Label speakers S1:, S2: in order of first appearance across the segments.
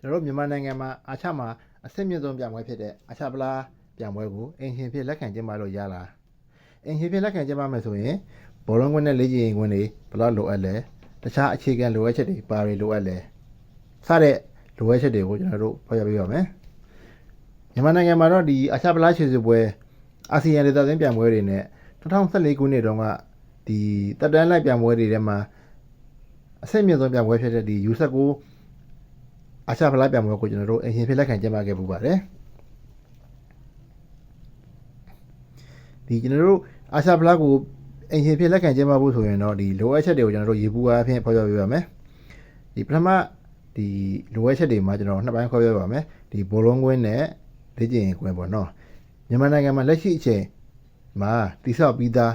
S1: ကျွန်တော်တို့မြန်မာနိုင်ငံမှာအာရှမှာအဆင့်မြင့်ဆုံးပြိုင်ပွဲဖြစ်တဲ့အာရှပလားပြိုင်ပွဲကိုအင်ရှင်ဖြစ်လက်ခံကျင်းပလို့ရလာအင်ရှင်ဖြစ်လက်ခံကျင်းပမယ်ဆိုရင်ဘောလုံးကွင်းနဲ့လေ့ကျင့်ရေးကွင်းတွေဘယ်လောက်လိုအပ်လဲတခြားအခြေခံလိုအပ်ချက်တွေပါတွေလိုအပ်လဲစတဲ့လိုအပ်ချက်တွေကိုကျွန်တော်တို့ဖော်ပြပေးပါမယ်မြန်မာနိုင်ငံမှာတော့ဒီအာရှပလားခြေစစ်ပွဲအာဆီယံဒေသသွင်းပြိုင်ပွဲတွေနဲ့2014ခုနှစ်တုန်းကဒီတက်တန်းလိုက်ပြိုင်ပွဲတွေထဲမှာအဆင့်မြင့်ဆုံးပြိုင်ပွဲဖြစ်တဲ့ဒီ U19 အာရှဖလားပြိုင်ပွဲကိုကျွန်တော်တို့အရင်ဖြစ်လက်ခံကျင်းပခဲ့ပူပါတယ်ဒီကျွန်တော်တို့အာရှဖလားကိုအရင်ဖြစ်လက်ခံကျင်းပဖို့ဆိုရင်တော့ဒီလိုအပ်ချက်တွေကိုကျွန်တော်တို့ရေပူအားဖြင့်ဖော်ပြပေးပါမယ်ဒီပထမဒီလိုအပ်ချက်တွေမှာကျွန်တော်နှစ်ပိုင်းခွဲပြပါမယ်ဒီဘောလုံးကွင်းနဲ့လေ့ကျင့်ရေးကွင်းပေါ့နော်မြန်မာနိုင်ငံမှာလက်ရှိအချိန်မှာတိဆောက်ပြီးသား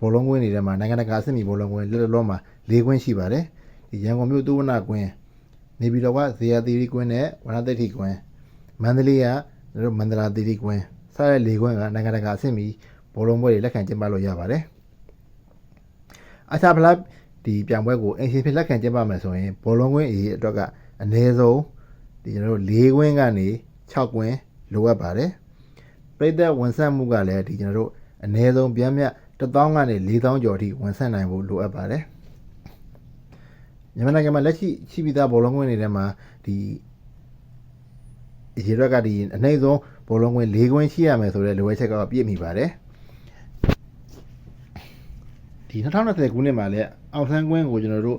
S1: ဘောလုံးကွင်းတွေထဲမှာနိုင်ငံတကာအဆင့်မီဘောလုံးကွင်းလက်လောမှာ၄ကွင်းရှိပါတယ်ဒီရန်ကုန်မြို့သုဝနာကွင်း နေပြည်တော်ကဇေယျသီရိကွင်းနဲ့ဝနသက်တိကွင်းမန္တလေးကတို့မန္တလာသီရိကွင်းစတဲ့၄ကွင်းကနိုင်ငံတကာအဆင့်မီဘောလုံးပွဲတွေလက်ခံကျင်းပလို့ရပါတယ်။အာရှဖလားဒီပြိုင်ပွဲကိုအင်ရှင်ဖြစ်လက်ခံကျင်းပမယ်ဆိုရင်ဘောလုံးကွင်းအရေးအတွက်ကအနည်းဆုံးဒီကျွန်တော်တို့၄ကွင်းကနေ6ကွင်းလိုအပ်ပါတယ်။ပြည်သက်ဝန်ဆက်မှုကလည်းဒီကျွန်တော်တို့အနည်းဆုံးပြန်မြတ်1000ကနေ4000ကျော်အထိဝန်ဆက်နိုင်ဖို့လိုအပ်ပါတယ်။ မြန်မာနိုင်ငံမှာလက်ရှိရှိပြီးသားဘောလုံးကွင်းတွေထဲမှာဒီရေရက်ကဒီအနှိမ့်ဆုံးဘောလုံးကွင်း၄ကွင်းရှိရမယ်ဆိုတဲ့လိုအပ်ချက်ကတော့ပြည့်မီပါတယ်ဒီ2020ခုနှစ်မှာလည်းအောက်ဆန်းကွင်းကိုကျွန်တော်တို့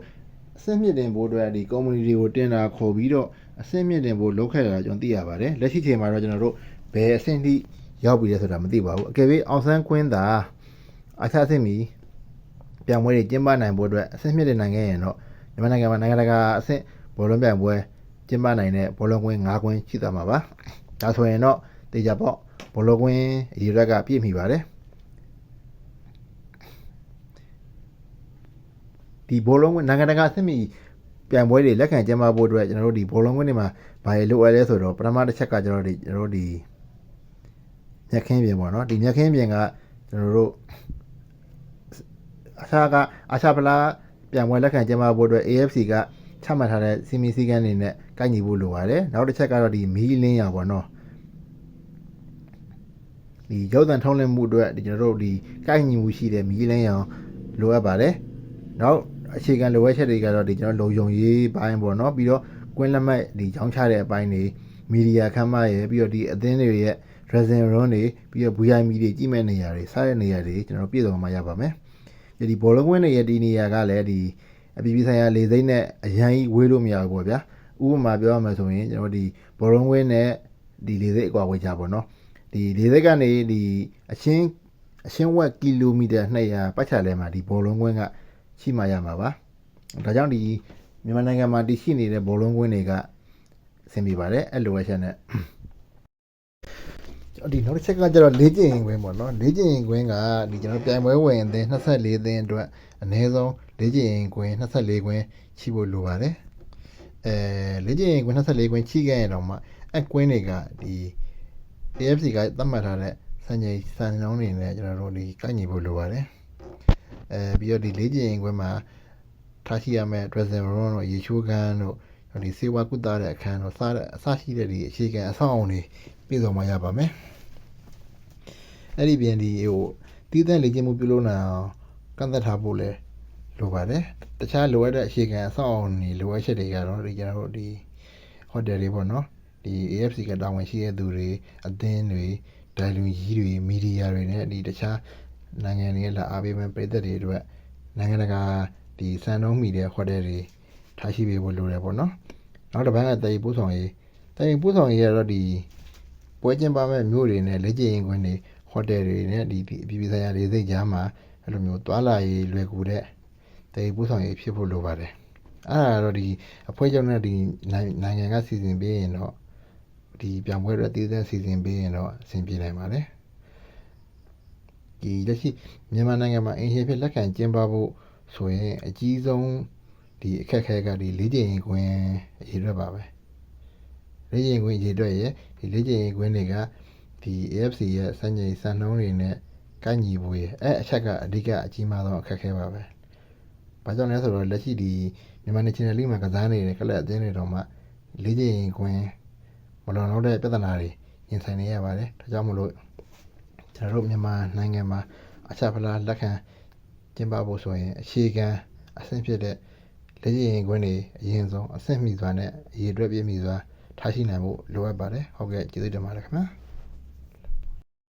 S1: အဆင့်မြင့်တင်ဖို့အတွက်ဒီ community တွေကိုတင်တာခေါ်ပြီးတော့အဆင့်မြင့်တင်ဖို့လုပ်ခဲ့တာကျွန်တော်သိရပါတယ်လက်ရှိချိန်မှာတော့ကျွန်တော်တို့ဘယ်အဆင့်ထိရောက်ပြီလဲဆိုတာမသိပါဘူးအကယ်၍အောက်ဆန်းကွင်းသာအချအဆင့်မီပြန်ပွဲတွေကျင်းပနိုင်ဖို့အတွက်အဆင့်မြင့်တင်နိုင်ခဲ့ရင်တော့ မြန်မာနိုင်ငံမှာနိုင်ငံတကာအဆင့်ဘောလုံးပြိုင်ပွဲကျင်းပနိုင်တဲ့ဘောလုံးကွင်း၅ကွင်းရှိသွားမှာပါ။ဒါဆိုရင်တော့တေချာပေါ့ဘောလုံးကွင်းအရေးရက်ကပြည့်မီပါတယ်။ဒီဘောလုံးကွင်းနိုင်ငံတကာအဆင့်မီပြိုင်ပွဲတွေလက်ခံကျင်းပဖို့အတွက်ကျွန်တော်တို့ဒီဘောလုံးကွင်းတွေမှာဘာတွေလိုအပ်လဲဆိုတော့ပထမတစ်ချက်ကကျွန်တော်တို့ဒီကျွန်တော်တို့ဒီမြက်ခင်းပြင်ပေါ့နော်ဒီမြက်ခင်းပြင်ကကျွန်တော်တို့အရှာကအာရှဖလား ပြန်ပွဲလက်ခံကျင်းပဖို့အတွက် AFC ကချမှတ်ထားတဲ့စီမီစည်းကမ်းတွေနဲ့ကိုက်ညီဖို့လိုပါတယ်နောက်တစ်ချက်ကတော့ဒီမီးလင်းရပါတော့ဒီရုပ်သံထုံးလင်းမှုအတွက်ဒီကျွန်တော်တို့ဒီကိုက်ညီမှုရှိတဲ့မီးလင်းရအောင်လိုအပ်ပါတယ်နောက်အခြေခံလိုအပ်ချက်တွေကတော့ဒီကျွန်တော်လုံယုံရေးပိုင်းပေါ့နော်ပြီးတော့ကွင်းလက်မှတ်ဒီချောင်းချတဲ့အပိုင်းတွေမီဒီယာခမ်းမရယ်ပြီးတော့ဒီအသင်းတွေရဲ့ dressing room တွေပြီးတော့ VIP တွေကြည့်မဲ့နေရာတွေစားတဲ့နေရာတွေကျွန်တော်ပြည့်စုံမှရပါမယ် ဒီဘောလုံးကွင်းတွေရဲ့ဒီနေရာကလည်းဒီအပြည်ပြည်ဆိုင်ရာလေစိမ့်နဲ့အရန်ကြီးဝေးလို့မရဘူးပေါ့ဗျာဥပမာပြောရမယ်ဆိုရင်ကျွန်တော်ဒီဘောလုံးကွင်းနဲ့ဒီလေစိမ့်အကွာဝေးကြပါတော့ဒီလေစိမ့်ကနေဒီအချင်းအချင်းဝက်ကီလိုမီတာ200ပတ်ချာလဲမှာဒီဘောလုံးကွင်းကရှိမှရမှာပါဒါကြောင့်ဒီမြန်မာနိုင်ငံမှာတည်ရှိနေတဲ့ဘောလုံးကွင်းတွေကဆင်ပြပါတယ်အဲ့လိုအချက်နဲ့ ဒီနောက်တစ်ချက်ကကျတော့လေးကျင်ရင်ကွင်းပေါ့နော်လေးကျင်ရင်ကွင်းကဒီကျွန်တော်ပြိုင်ပွဲဝင်အသင်း24အသင်းအတွက်အနည်းဆုံးလေးကျင်ရင်ကွင်း24ကွင်းရှိဖို့လိုပါတယ်အဲလေးကျင်ရင်ကွင်း24ကွင်းချိခဲ့ရင်တော့မှအကွင်းတွေကဒီ AFC ကသတ်မှတ်ထားတဲ့စံချိန်စံနှုန်းတွေနဲ့ကျွန်တော်တို့ဒီကိုက်ညီဖို့လိုပါတယ်အဲပြီးတော့ဒီလေးကျင်ရင်ကွင်းမှာထားရှိရမယ့် dressing room တို့ရေချိုးခန်းတို့ဒီစေဝါကုသတဲ့အခန်းတို့စားတဲ့အစရှိတဲ့ဒီအခြေခံအဆောက်အအုံတွေ ပြည့်စုံမှရပါမယ်အဲ့ဒီပြင်ဒီဟိုတည်တဲ့လေ့ကျင့်မှုပြုလုပ်နိုင်အောင်ကန့်သက်ထားဖို့လဲလိုပါတယ်တခြားလိုအပ်တဲ့အခြေခံအဆောက်အအုံတွေလိုအပ်ချက်တွေကတော့ဒီကျွန်တော်တို့ဒီဟိုတယ်တွေပေါ့နော်ဒီ AFC ကတာဝန်ရှိတဲ့သူတွေအသင်းတွေဒိုင်လူကြီးတွေမီဒီယာတွေနဲ့ဒီတခြားနိုင်ငံတွေလာအားပေးမဲ့ပြည်သက်တွေအတွက်နိုင်ငံတကာဒီစံနှုန်းမီတဲ့ဟိုတယ်တွေထားရှိပေးဖို့လိုတယ်ပေါ့နော်နောက်တစ်ပိုင်းကတည်ပို့ဆောင်ရေးတည်ပို့ဆောင်ရေးကတော့ဒီ ပွဲကျင်းပမဲ့မြို့တွေနဲ့လက်ကျင်ရင်ခွင်တွေဟိုတယ်တွေနဲ့ဒီဒီအပြည်ပြည်ဆိုင်ရာလေဆိပ်ကြားမှာအဲ့လိုမျိုးတွာလာရေးလွယ်ကူတဲ့တည်ပို့ဆောင်ရေးဖြစ်ဖို့လိုပါတယ်အဲ့ဒါတော့ဒီအဖွဲ့ချုပ်နဲ့ဒီနိုင်ငံကစီစဉ်ပေးရင်တော့ဒီပြောင်းပွဲတွေတည်တဲ့စီစဉ်ပေးရင်တော့အဆင်ပြေနိုင်ပါတယ်ဒီလက်ရှိမြန်မာနိုင်ငံမှာအင်ရှင်ဖြစ်လက်ခံကျင်းပဖို့ဆိုရင်အကြီးဆုံးဒီအခက်အခဲကဒီလေးကျင်ရင်ခွင်အရေးရပါပဲ လေးကျင်ခွင်ရေအတွက်ရဲ့ဒီလေးကျင်ရင်ခွင်တွေကဒီ AFC ရဲ့စံချိန်စံနှုန်းတွေနဲ့ကိုက်ညီဖို့ရဲ့အဲအချက်ကအဓိကအကြီးမားဆုံးအခက်အခဲပါပဲ။ဘာကြောင့်လဲဆိုတော့လက်ရှိဒီမြန်မာ National League မှာကစားနေတဲ့ကလပ်အသင်းတွေတော့မှလေ့ကျင့်ရင်ခွင်မလွန်လောက်တဲ့ပြဿနာတွေရင်ဆိုင်နေရပါတယ်ဒါကြောင့်မလို့ကျွန်တော်တို့မြန်မာနိုင်ငံမှာအချက်ဖလားလက်ခံကျင်းပဖို့ဆိုရင်အခြေခံအဆင့်ဖြစ်တဲ့လေ့ကျင့်ရင်ခွင်တွေအရင်ဆုံးအဆင့်မီစွာနဲ့အရေးအတွက်ပြည့်မီစွာ ထားရှိနိုင်ဖို့လိုအပ်ပါတယ်ဟုတ်ကဲ့ကျေးဇူးတင်ပါတယ်ခင်ဗျာ